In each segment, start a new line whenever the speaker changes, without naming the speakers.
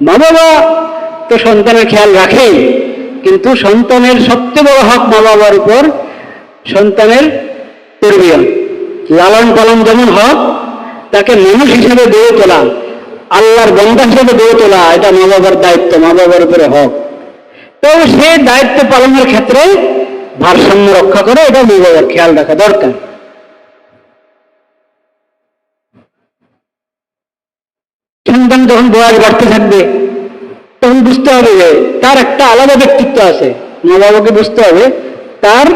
মা বাবা তো সন্তানের খেয়াল রাখেই কিন্তু সন্তানের সবচেয়ে বড় হক মা বাবার উপর সন্তানের তরবিয়ত লালন পালন যেমন হক, তাকে মানুষ হিসেবে গড়ে তোলা, আল্লাহর বন্ধা হিসেবে গড়ে তোলা, এটা মা বাবার দায়িত্ব মা বাবার উপরে হক। তো সে দায়িত্ব পালনের ক্ষেত্রে ভারসাম্য রক্ষা করে, এটা মা বাবার খেয়াল রাখা দরকার। সন্তান যখন বয়স বাড়তে থাকবে, তখন বুঝতে হবে যে তার একটা আলাদা ব্যক্তিত্ব আছে। মা বাবাকে বুঝতে হবে, তার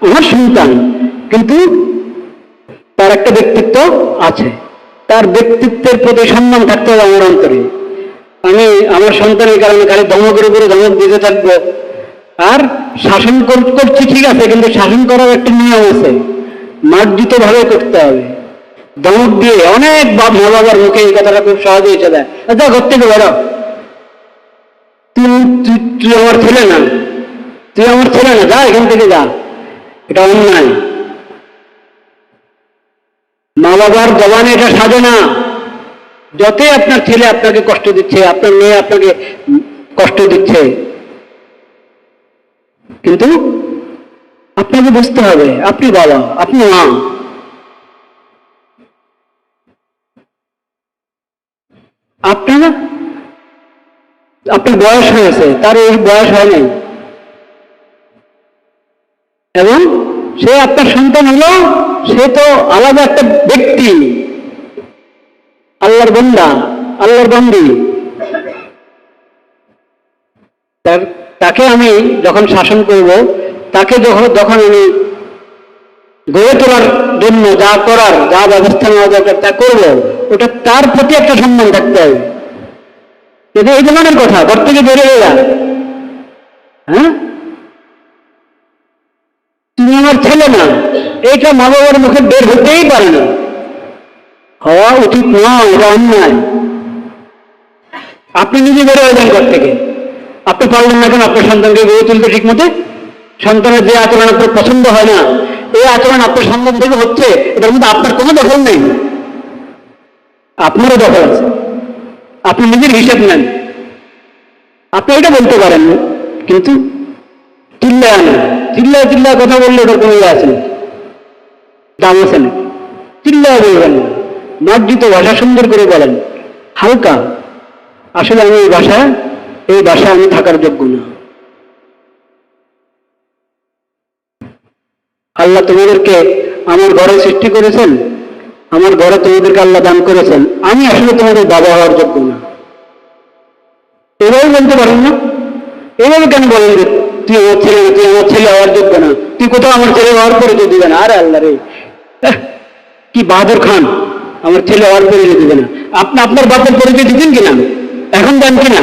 আমার সন্তান। কিন্তু তার একটা ব্যক্তিত্ব আছে। তার ব্যক্তিত্বের প্রতি সম্মান থাকতে হবে আমার অন্তরে। আমি আমার সন্তানের কারণে খালি ধমকের উপরে ধমক দিতে থাকব। আর শাসন কর- করছি ঠিক আছে, কিন্তু শাসন করার একটা নিয়ম আছে। মার্জিত ভাবে করতে হবে। ধমক দিয়ে অনেক বাপ মা বাবার মুখে এই কথাটা খুব সহজে এসে দেয় যা ঘর থেকে বেরো। তুই তুই আমার ছেলে না। তুই আমার ছেলে না, যা এখান থেকে যা। এটা অন্যায়। মা বাবার জবানে এটা সাজে না। যতই আপনার ছেলে আপনাকে কষ্ট দিচ্ছে, আপনার মেয়ে আপনাকে কষ্ট দিচ্ছে, কিন্তু আপনাকে বুঝতে হবে, আপনি বাবা, আপনি মা। আপনার? আপনার বয়স হয়েছে, তার এই বয়স হয় নাই। এবং সে আপনার সন্তান হলো, সে তো আলাদা একটা ব্যক্তি, আল্লাহর বন্দা, আল্লাহর বন্দি। তাকে আমি যখন শাসন করব, তাকে যখন যখন আমি গড়ে তোলার জন্য যা করার, যা ব্যবস্থা নেওয়া দরকার তা করব, ওটা তার প্রতি একটা সম্মান থাকতে হবে। এটা এই ধরনের কথা, ঘর থেকে বেরিয়ে যা। হ্যাঁ? তুমি আমার ছেলে না এইটা মা বাবার মুখে বের হতেই পারে না। হওয়া উচিত নয় এটা অন্যায়। আপনি নিজে বেরো যান ঘর থেকে। আপনি পারলেন না কেন আপনার সন্তানকে গড়ে তুলতে ঠিক মতে সন্তানের যে আচরণ আপনার পছন্দ হয় না এই আচরণ আপনার সন্তান থেকে হচ্ছে, এটার মধ্যে আপনার কোনো দখল নেই। আপনারও দখল আছে। আপনি নিজের হিসেব নেন। আপনি এটা বলতে পারেন কিন্তু চিল্লায় না। চিল্লায় চিল্লায় কথা বললে ওটার কোনো ইয়ে আছে দাম আছে না। চিল্লায় বলবেন মার্জিত ভাষা সুন্দর করে বলেন। হালকা। আসলে আমি এই ভাষা এই ভাষা আমি থাকার যোগ্য না। আল্লাহ তোমাদেরকে আমার ঘরে সৃষ্টি করেছেন, আমার ঘরে তোমাদেরকে আল্লাহ দান করেছেন। আমি আসলে তোমাদের বাবা হওয়ার যোগ্য না। এভাবে বলতে পারেন না? এভাবে কেন বলেন তুই আমার ছেলে, তুই আমার ছেলে হওয়ার যোগ্য না? তুই কোথাও আমার ছেলে হওয়ার পরিচয় দিবে না? আরে আল্লাহ রে। কি বাহাদুর খান। আমার ছেলে হওয়ার পরিচয় দিবে না। আপনি আপনার বাপের পরিচয় দিচ্ছেন কিনা? এখন দেন কিনা?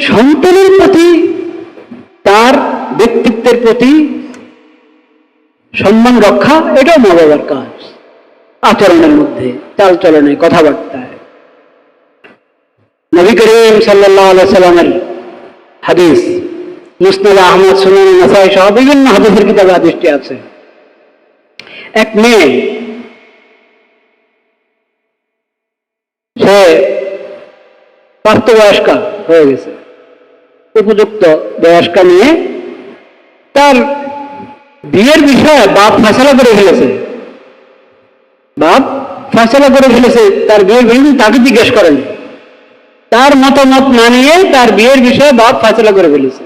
সন্তানের প্রতি, তার ব্যক্তিত্বের প্রতি সম্মান রক্ষা, এটাও মা বাবার কাজ। আচরণের মধ্যে চালচলনে কথাবার্তায়। নবী করিম সাল্লাহ সাল্লামের হাদিস, মুসনাদ আহমদ, সুনান নাসাই সহ বিভিন্ন হাদিসের কিতাবে হাদিসটি আছে। এক মেয়ে প্রাপ্তবয়স্কা হয়ে গেছে। উপযুক্ত বয়স্কা নিয়ে তার বিয়ের বিষয়ে বাপ ফেসলা করে ফেলেছে। বাপ ফেসলা করে ফেলেছে, তার বিয়ের বিষয়ে তাকে জিজ্ঞেস করেন। তার মতামত না নিয়ে তার বিয়ের বিষয়ে বাপ ফেসলা করে ফেলেছে।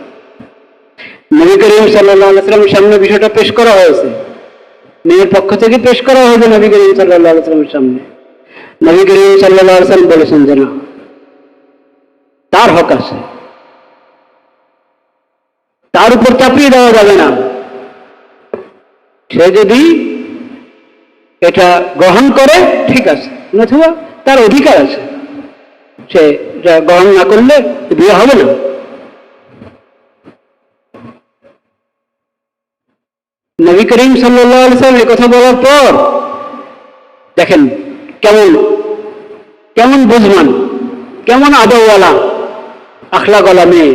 নবী করিম সাল্লামের সামনে বিষয়টা পেশ করা হয়েছে। মেয়ের পক্ষ থেকে পেশ করা হয়েছে নবী করিম সাল্লাহ সামনে। নবী করিম সাল্লাহ সাল্লাম বলেছেন যে না তার হক আছে। তার উপর চাপিয়ে দেওয়া যাবে না। সে যদি এটা গ্রহণ করে, ঠিক আছে। নতুবা তার অধিকার আছে। সে গ্রহণ না করলে বিয়ে হবে না। নবী করিম সাল্লাম কথা বলার পর, দেখেন কেমন কেমন বুঝমান, কেমন আদওয়ালা আখলাগলা মেয়ে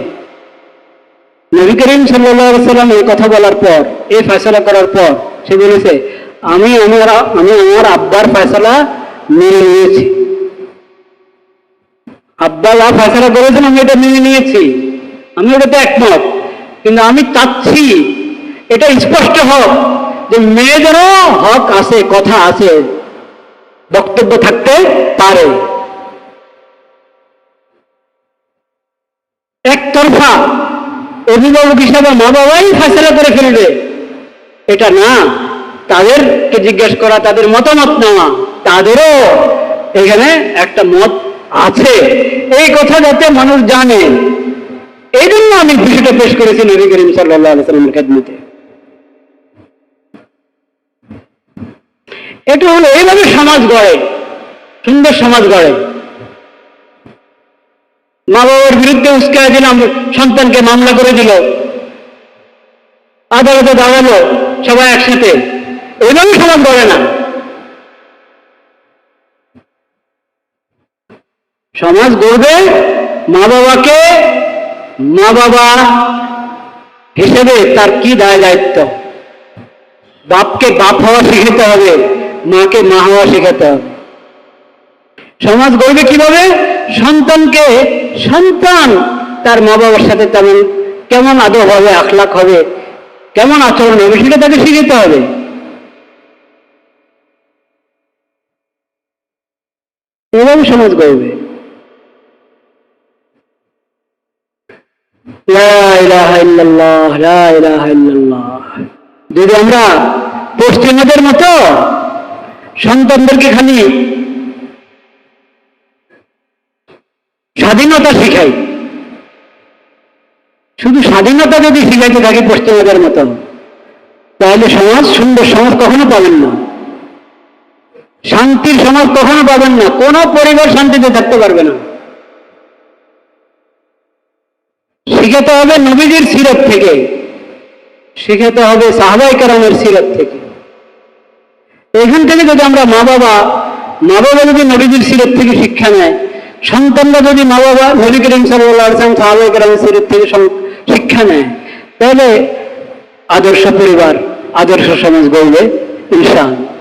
নবী করিম সাল্লাম এই কথা বলার পর, এই ফয়সলা করার পর, সে বলেছে, আমি আমার আমি আমার আব্বার ফয়সলা মেনে নিয়েছি। আব্বা যা ফয়সলা করেছেন, আমি এটা মেনে নিয়েছি। আমি ওটাতে একমত। কিন্তু আমি চাচ্ছি, এটা স্পষ্ট হোক যে মেয়েদেরও হক আছে, কথা আছে, বক্তব্য থাকতে পারে। একতরফা অভিভাবক হিসাবে মা বাবাই ফেসলা করে ফেলবে। এটা না। তাদেরকে জিজ্ঞেস করা, তাদের মতামত নেওয়া। তাদেরও এখানে একটা মত আছে। এই কথা যাতে মানুষ জানে। এই জন্য আমি বিষয়টা পেশ করেছি নবী করিম সাল্লাহ সাল্লামের খেদমতে। এটা হলো এইভাবে সমাজ গড়ে, সুন্দর সমাজ গড়ে। মা বাবার বিরুদ্ধে উস্কায় দিলাম সন্তানকে মামলা করে দিল। আদালতে দাঁড়াল সবাই একসাথে। এইভাবে সমাজ গড়ে না। সমাজ গড়বে মা বাবাকে মা বাবা হিসেবে তার কি দায় দায়িত্ব? বাপকে বাপ হওয়া শিখাতে হবে, মাকে মা হওয়া শেখাতে হবে। সমাজ গড়বে কীভাবে? সন্তানকে সন্তান তার মা বাবার সাথে তেমন কেমন আদর হবে আখলাক হবে, কেমন আচরণ হবে, সেটা তাকে শিখাতে হবে। এভাবে সমাজ গড়বে। যদি আমরা পশ্চিমাদের মতো সন্তানদেরকে খালি স্বাধীনতা শিখাই। শুধু স্বাধীনতা যদি শিখাইতে থাকি পশ্চিমাদের মতো তাহলে সমাজ সুন্দর সমাজ কখনো পাবেন না। শান্তির সমাজ কখনো পাবেন না, কোনো পরিবার শান্তিতে থাকতে পারবে না। শিখাতে হবে নবীজির সিরত থেকে, শিখাতে হবে সাহবাই কারামের সিরত থেকে। এখান থেকে যদি আমরা মা বাবা মা বাবা যদি নবীজির সিরত থেকে শিক্ষা নেয় সন্তানরা যদি মা বাবা নবী করিম সাল্লাম সিরত থেকে শিক্ষা নেয়, তাহলে আদর্শ পরিবার, আদর্শ সমাজ গড়বে, ইনশাআল্লাহ।